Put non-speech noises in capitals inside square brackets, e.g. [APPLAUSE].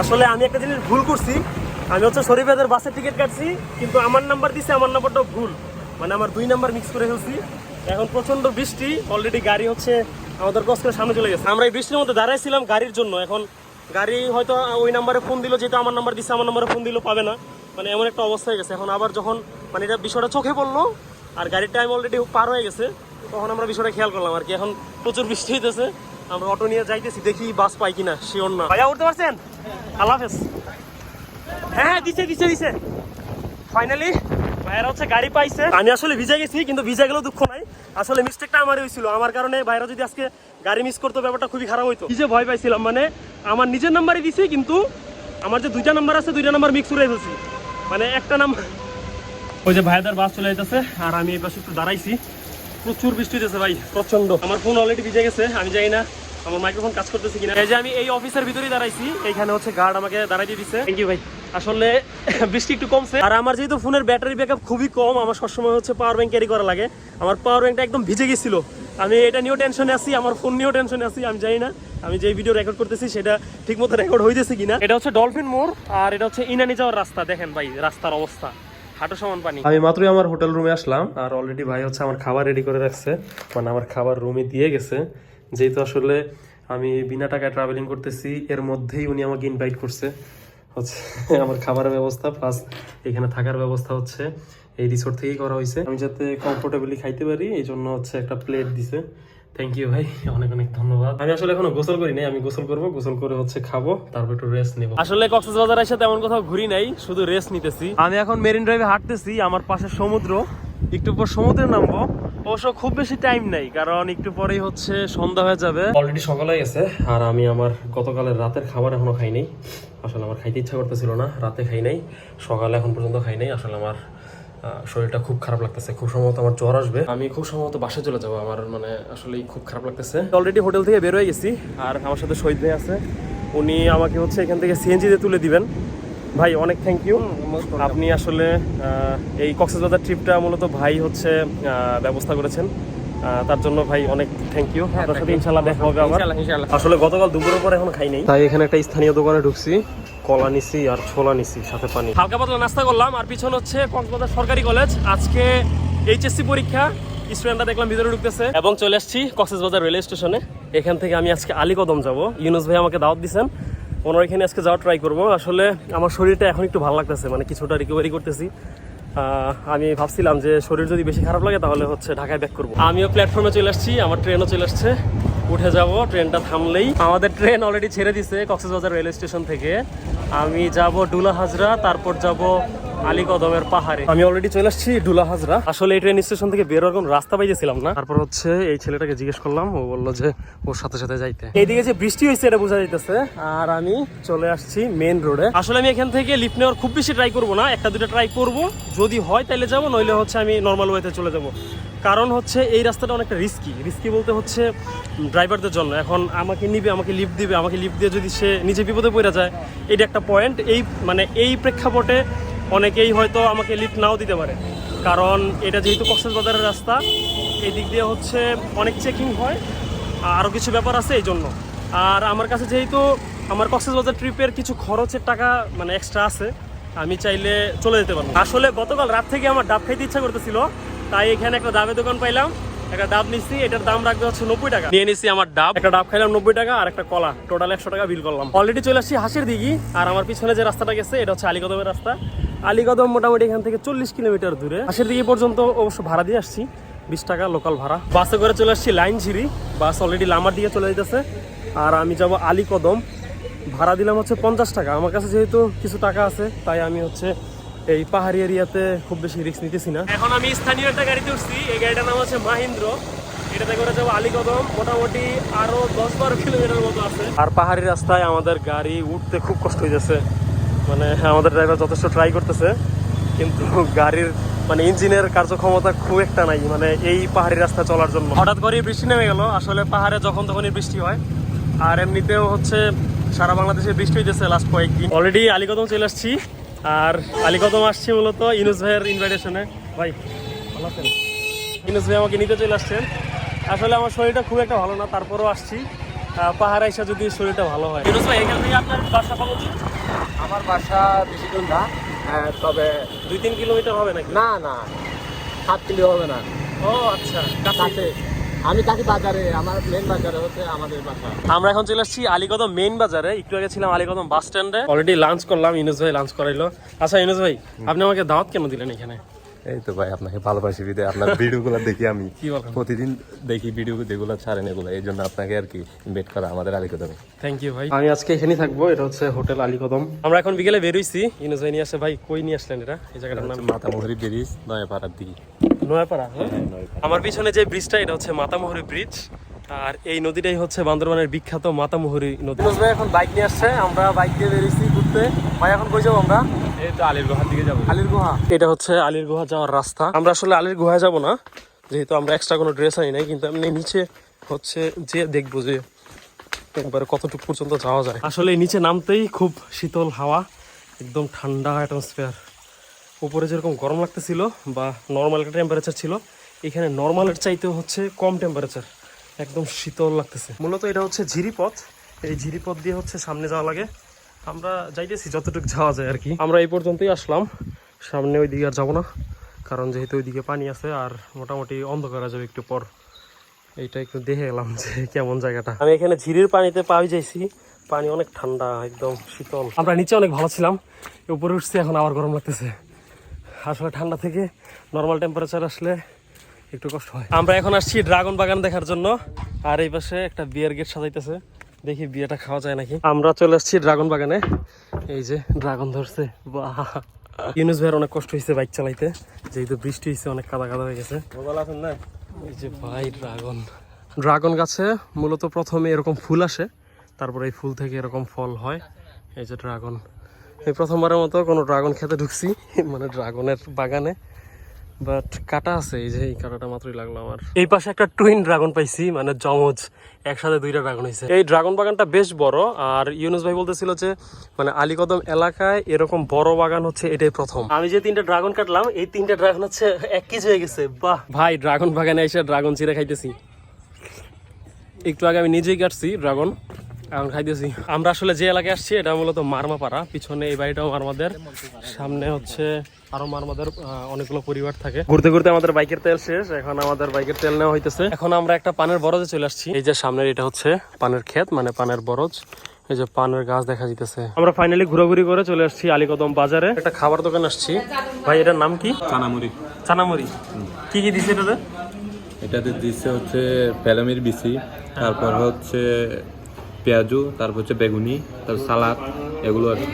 আসলে আমি একটা জিনিস ভুল করছি। আমি হচ্ছে শরীফেদের বাসের টিকিট কাটছি, কিন্তু আমার নাম্বার দিছে, আমার নাম্বারটা ভুল। মানে আমার দুই নাম্বার মিক্স করে ফেলছি। এখন প্রচণ্ড বৃষ্টি অলরেডি গাড়ি হচ্ছে আমাদের কষ্ট করে সামনে চলে গেছে। আমরা এই বৃষ্টির মধ্যে দাঁড়াইছিলাম গাড়ির জন্য। এখন গাড়ি হয়তো ওই নাম্বারে ফোন দিল, যেহেতু আমার নাম্বার দিচ্ছে আমার নাম্বারে ফোন দিল, পাবে না। মানে এমন একটা অবস্থা হয়ে গেছে। এখন আবার যখন মানে এটা বিষয়টা চোখে পড়ল, আর গাড়ির টাইম অলরেডি পার হয়ে গেছে, তখন আমরা বিষয়টা খেয়াল করলাম। আর কি এখন প্রচুর বৃষ্টি হইতেছে। আমরা অটো নিয়ে যাইতেছি, দেখি বাস পাই কিনা শিওর না। ভাইয়া, উঠতে পারছেন? আল্লাহ হাফেজ। হ্যাঁ হ্যাঁ দিছে দিছে দিছে। ফাইনালি ভাইয়েরা হচ্ছে গাড়ি পাইছে। আমি আসলে ভিজে গেছি, কিন্তু ভিজে গেলেও দুঃখ নাই। আসলে মিস্টেকটা আমারই হয়েছিল। আমার কারণে ভাইরা যদি আজকে গাড়ি মিস করতো, ব্যাপারটা খুবই খারাপ হইতো। যে ভয় পাইছিলাম মানে আমার নিজের নাম্বারই দিছি, কিন্তু আমার যে দুইটা নাম্বার আছে, দুইটা নাম্বার মিক্স করে ফেলছি। মানে একটা নাম্বার ওই যে ভাইদের বাস চলে যেতেছে আর আমি এই পাশে একটু দাঁড়াইছি। প্রচুর বৃষ্টি হইতেছে ভাই। প্রচণ্ড আমার ফোন অলরেডি ভিজে গেছে আমি জানি না আমার মাইক্রোফোন কাজ করতেছে কিনা। এই যে আমি এই অফিসের ভিতরেই দাঁড়াইছি এইখানে হচ্ছে গার্ড আমাকে দাঁড়াই দিয়ে দিচ্ছে থ্যাংক ইউ ভাই। আসলে [LAUGHS] বৃষ্টি একটু কমছে। আর আমার যেহেতু ফোনের ব্যাটারি ব্যাকআপ খুবই কম আমার সবসময় হচ্ছে পাওয়ার ব্যাংক ক্যারি করা লাগে। আমার পাওয়ার ব্যাংকটা একদম ভিজে গেছিল। আমি এটা নিয়েও টেনশনে আছি আমার ফোন নিয়েও টেনশনে আছি আমি জানি না। আমি যে ভিডিও রেকর্ড করতেছি সেটা ঠিক মতো রেকর্ড হইতেছে কিনা। এটা হচ্ছে ডলফিন মোড় আর এটা হচ্ছে ইনানি যাওয়ার রাস্তা দেখেন ভাই রাস্তার অবস্থা। হাঁটু সমান পানি। আমি মাত্রই আমার হোটেল রুমে আসলাম, আর অলরেডি ভাই হচ্ছে আমার খাবার রেডি করে রাখছে। মানে আমার খাবার রুমে দিয়ে গেছে। যেহেতু আসলে আমি বিনা টাকায় ট্রাভেলিং করতেছি, এর মধ্যেই উনি আমাকে ইনভাইট করছে। হচ্ছে [LAUGHS] আমার খাবারের ব্যবস্থা প্লাস এখানে থাকার ব্যবস্থা হচ্ছে। এই রিসোর্ট থেকেই করা হয়েছে। আমি যাতে কমফোর্টেবলি খাইতে পারি, এই জন্য হচ্ছে একটা প্লেট দিছে। থ্যাংক ইউ ভাই। অনেক অনেক ধন্যবাদ। আমি আসলে এখনও গোসল করি নাই, আমি গোসল করব, গোসল করে হচ্ছে খাব, তারপর একটু রেস্ট নেব। আসলে কক্সবাজার এসে তেমন কোথাও ঘুরি নাই, শুধু রেস্ট নিতেছি। আমি এখন মেরিন ড্রাইভে হাঁটতেছি, আমার পাশে সমুদ্র। একটু পর সমুদ্রে নামবো। অবশ্য খুব বেশি টাইম নেই, কারণ একটু পরেই হচ্ছে সন্ধ্যা হয়ে যাবে। অলরেডি সকাল হয়ে গেছে, আর আমি আমার গতকালের রাতের খাবার এখনও খাই নাই। আসলে আমার খাইতে ইচ্ছা করতেছিল না, রাতে খাই নাই, সকালে এখন পর্যন্ত খাই নাই। আসলে আমার শরীরটা খুব খারাপ লাগতেছে। খুব সম্ভবত আমার জ্বর আসবে। আমি খুব সম্ভবত বাসায় চলে যাব। আমার মানে আসলে খুব খারাপ লাগতেছে। অলরেডি হোটেল থেকে বের হয়ে গেছি। আর আমার সাথে শহীদ ভাই আছে। উনি আমাকে হচ্ছে এখান থেকে সিএনজিতে তুলে দিবেন। ভাই অনেক থ্যাংক ইউ আপনি আসলে এই কক্সবাজার ট্রিপটা মূলত ভাই হচ্ছে আহ, ব্যবস্থা করেছেন। তার জন্য ভাই অনেক থ্যাংক ইউ আপনার সাথে ইনশাল্লাহ দেখা হবে আমার আসলে গতকাল দুপুরের পর এখন খাই নাই। তাই এখানে একটা স্থানীয় দোকানে ঢুকছি। কলা নিছি আর ছোলা নিছি, সাথে পানি। হালকা পাতলা নাস্তা করলাম, আর পিছনে হচ্ছে কক্সবাজার সরকারি কলেজ। আজকে এইচএসসি পরীক্ষা, স্টুডেন্টরা দেখলাম ভিতরে ঢুকতেছে। এবং চলে আসছি কক্সবাজার রেলওয়ে স্টেশনে। এখান থেকে আমি আজকে আলীকদম যাব। ইউনুস ভাই আমাকে দাওয়াত দিছেন। ওনার এখানে আজকে যাওয়ার ট্রাই করব। আসলে আমার শরীরটা এখন একটু ভালো লাগতেছে মানে কিছুটা রিকভারি করতেছি। আমি ভাবছিলাম যে শরীর যদি বেশি খারাপ লাগে, তাহলে হচ্ছে ঢাকায় ব্যাক করব। আমিও প্ল্যাটফর্মে চলে আসছি, আমার ট্রেনও চলে আসছে। উঠে যাব, ট্রেনটা থামলেই। আমাদের ট্রেন অলরেডি ছেড়ে দিছে কক্সবাজার রেলওয়ে স্টেশন থেকে। আমি যাব ডুলা হাজরা, তারপর যাব আলীকদমের পাহাড়ে। আমি অলরেডি চলে আসছি ডুলা হাজরা। আসলে এই ট্রেন স্টেশন থেকে বের হওয়ার কোনো রাস্তা পাইতেছিলাম না। তারপর হচ্ছে এই ছেলেটাকে জিজ্ঞেস করলাম, ও বলল যে ওর সাথে সাথে যাইতে। এইদিকে যে বৃষ্টি হয়েছে এটা বোঝা যাইতেছে। আর আমি চলে আসছি মেন রোডে আসলে আমি এখান থেকে লিফট নেওয়ার খুব বেশি ট্রাই করব না, একটা দুটো ট্রাই করব। যদি হয় তাহলে যাব, নইলে হচ্ছে আমি নর্মাল ওয়েতে চলে যাব। কারণ হচ্ছে এই রাস্তাটা অনেকটা রিস্কি রিস্কি বলতে হচ্ছে ড্রাইভারদের জন্য। এখন আমাকে নিবে, আমাকে লিফট দিবে, আমাকে লিফট দিয়ে যদি সে নিজে বিপদে পড়ে যায়, এটা একটা পয়েন্ট এই মানে এই প্রেক্ষাপটে অনেকেই হয়তো আমাকে লিফট নাও দিতে পারে। কারণ এটা যেহেতু কক্সবাজারের রাস্তা, এই দিক দিয়ে হচ্ছে অনেক চেকিং হয় আরও কিছু ব্যাপার আছে এই জন্য। আর আমার কাছে যেহেতু আমার কক্সবাজার ট্রিপের কিছু খরচের টাকা মানে এক্সট্রা আছে, আমি চাইলে চলে যেতে পারব। আসলে গতকাল রাত থেকে আমার ডাব খাইতে ইচ্ছা করতেছিল তাই এখানে একটা ডাবের দোকান পাইলাম। একটা ডাব নিচ্ছি এটার দাম রাখবে হচ্ছে নব্বই টাকা। নিয়ে নিচ্ছি আমার ডাব। একটা ডাব খাইলাম নব্বই টাকা আর একটা কলা। টোটাল একশো টাকা বিল করলাম। অলরেডি চলে আসছি হাসির দিঘি আর আমার পিছনে যে রাস্তাটা গেছে এটা হচ্ছে আলীকদমের রাস্তা। আলীকদম মোটামুটি এখান থেকে চল্লিশ কিলোমিটার দূরে। হাসির দিঘি পর্যন্ত অবশ্য ভাড়া দিয়ে আসছি বিশ টাকা লোকাল ভাড়া। বাসে করে চলে আসছি লাইন ঝিরি বাস অলরেডি লামার দিকে চলে যেতেছে আর আমি যাব আলীকদম। ভাড়া দিলাম হচ্ছে পঞ্চাশ টাকা। আমার কাছে যেহেতু কিছু টাকা আছে তাই আমি হচ্ছে এই পাহাড়ি এরিয়াতে খুব বেশি রিস্ক নিতেছি না। এখন আমি স্থানীয় একটা গাড়িতে উঠছি। এই গাড়িটার নাম হচ্ছে মাহিন্দ্র। এটাতে করে যাব আলীকদম। মোটামুটি আরও দশ বারো কিলোমিটার মতো আছে। আর পাহাড়ি রাস্তায় আমাদের গাড়ি উঠতে খুব কষ্ট হয়ে যাচ্ছে মানে আমাদের ড্রাইভার যথেষ্ট ট্রাই করতেছে কিন্তু গাড়ির মানে ইঞ্জিনের কার্যক্ষমতা খুব একটা নাই। মানে এই পাহাড়ি রাস্তা চলার জন্য। হঠাৎ করে বৃষ্টি নেমে গেল। আসলে পাহাড়ে যখন তখনই বৃষ্টি হয়। আর এমনিতেও হচ্ছে সারা বাংলাদেশে বৃষ্টি হইতেছে লাস্ট কয়েকদিন। অলরেডি আলীকদম চলে আসছি। আর আলীকদম আসছি মূলত ইনুস ভাইয়ের ইনভাইটেশনে ভাই ভালো আছেন? ইনুস ভাই আমাকে নিতে চলে আসছেন। আসলে আমার শরীরটা খুব একটা ভালো না তারপরেও আসছি। পাহাড়ে এসে যদি শরীরটা ভালো হয়। ফিরোজ ভাই এখান থেকে আপনার বাসা দূর? আমার বাসা বেশি দূর না হ্যাঁ, তবে দুই তিন কিলোমিটার হবে নাকি? না না সাত কিলো হবে না। ও আচ্ছা কাছে। আমি থাকি বাজারে আমার মেন বাজারে হচ্ছে আমাদের বাসা। আমরা এখন চলে আসছি আলীকদম মেইন বাজারে। একটু আগে ছিলাম আলীকদম বাস স্ট্যান্ডে অলরেডি লাঞ্চ করলাম ইনুজ ভাই লাঞ্চ করাইলো। আচ্ছা ইনুজ ভাই আপনি আমাকে দাওয়াত কেন দিলেন এখানে? এই তো ভাই আপনাকে ভালোবাসি বিদে আপনার ভিডিওগুলো দেখি আমি। কি প্রতিদিন দেখি ভিডিও যেগুলো ছাড়েন এগুলো এই জন্য আপনাকে আর কি ইনভাইট করা আমাদের আলিকদমে। থ্যাংক ইউ ভাই। আমি আজকে এখানেই থাকব এটা হচ্ছে হোটেল আলীকদম। আমরা এখন বিকেলে বেরোইছি ইনুস ভাই নিয়ে আসে। ভাই কই নিয়ে আসলেন এটা এই জায়গাটার নাম মাতামুহুরি ব্রিজ নয়াপাড়ার দিকে। নয়াপাড়া হ্যাঁ? আমার পিছনে যে ব্রিজটা এটা হচ্ছে মাতামুহুরি ব্রিজ আর এই নদীটাই হচ্ছে বান্দরবানের বিখ্যাত মাতামুহুরি নদী। ভাই এখন বাইক নিয়ে আসছে আমরা বাইক দিয়ে বেরিয়েছি ঘুরতে। ভাই এখন কই যাব আমরা? আলির গুহার দিকে যাব। আলীর গুহা? এটা হচ্ছে আলীর গুহা যাওয়ার রাস্তা। আমরা আসলে আলীর গুহায় যাব না যেহেতু আমরা এক্সট্রা কোনো ড্রেস আনি নাই কিন্তু এমনি নিচে হচ্ছে যে দেখব যে একবারে কতটুকু পর্যন্ত যাওয়া যায়। আসলে নিচে নামতেই খুব শীতল হাওয়া একদম ঠান্ডা অ্যাটমসফিয়ার উপরে যেরকম গরম লাগতেছিল বা নর্মাল একটা টেম্পারেচার ছিল এখানে নর্মালের চাইতেও হচ্ছে কম টেম্পারেচার একদম শীতল লাগতেছে। মূলত এটা হচ্ছে ঝিরিপথ। এই ঝিরিপথ দিয়ে হচ্ছে সামনে যাওয়া লাগে। আমরা যাইতেছি, যতটুকু যাওয়া যায় আর কি আমরা এই পর্যন্তই আসলাম। সামনে ওই দিকে আর যাব না, কারণ যেহেতু ওইদিকে পানি আছে আর মোটামুটি অন্ধকার যাবে একটু পর। এইটা একটু দেখে গেলাম যে কেমন জায়গাটা। আমি এখানে ঝিরির পানিতে পাই যাইছি পানি অনেক ঠান্ডা, একদম শীতল। আমরা নিচে অনেক ভালো ছিলাম, উপরে উঠছি, এখন আবার গরম লাগতেছে। আসলে ঠান্ডা থেকে নর্মাল টেম্পারেচার আসলে একটু কষ্ট হয়। আমরা এখন আসছি ড্রাগন বাগান দেখার জন্য, আর এই পাশে একটা বিয়ার গেট সাজাইতেছে। দেখি বিয়েটা খাওয়া যায় নাকি? আমরা চলে আসছি ড্রাগন বাগানে। এই যে ড্রাগন ধরছে। বাহ। ইউনুস ভাইয়ের অনেক কষ্ট হয়েছে বাইক চালাইতে। যেহেতু বৃষ্টি হয়েছে অনেক কাদা কাদা হয়ে গেছে। আছেন না? এই যে ভাই ড্রাগন। ড্রাগন গাছে মূলত প্রথমে এরকম ফুল আসে তারপরে এই ফুল থেকে এরকম ফল হয়। এই যে ড্রাগন। এই প্রথমবারের মতো কোনো ড্রাগন খেতে ঢুকছি মানে ড্রাগনের বাগানে। বাট কাটা আছে, এই যে এই কাটাটা মাত্রই লাগল আমার। এই পাশে একটা টুইন ড্রাগন পাইছি মানে জমজ একসাথে দুইটা ড্রাগন হয়েছে এই ড্রাগন বাগানটা বেশ বড়, আর ইউনুস ভাই বলতেছিল যে মানে আলীকদম এলাকায় এরকম বড় বাগান হচ্ছে এটাই প্রথম। আমি যে তিনটা ড্রাগন কাটলাম, এই তিনটা ড্রাগন হচ্ছে এক কেজি হয়ে গেছে, বাহ। ভাই ড্রাগন বাগানে এসে ড্রাগন চিড়ে খাইতেছি। একটু আগে আমি নিজেই কাটছি ড্রাগন এখন খাইতেছি। আমরা আসলে যে এলাকায় আসছি এটা মূলত মারমাপাড়া। পিছনে এই বাড়িটাও মারমাদের। সামনে হচ্ছে আরও মারমাদের অনেকগুলো পরিবার থাকে। ঘুরতে ঘুরতে আমাদের বাইকের তেল শেষ এখন আমাদের বাইকের তেল নেওয়া হইতেছে। এখন আমরা একটা পানের বরজে চলে আসছি। এই যে সামনের এটা হচ্ছে পানের ক্ষেত মানে পানের বরজ। এই যে পানের গাছ দেখা যাইতেছে। আমরা ফাইনালি ঘোরাঘুরি করে চলে আসছি আলীকদম বাজারে। একটা খাবার দোকান আসছি। ভাই এটার নাম কি? চানামুড়ি। চানামুড়ি। কি কি দিছে এটাতে? এটাতে দিচ্ছে হচ্ছে প্যালামির বিসি তারপর হচ্ছে পেঁয়াজু তারপর হচ্ছে বেগুনি তারপর সালাদ এগুলো কি।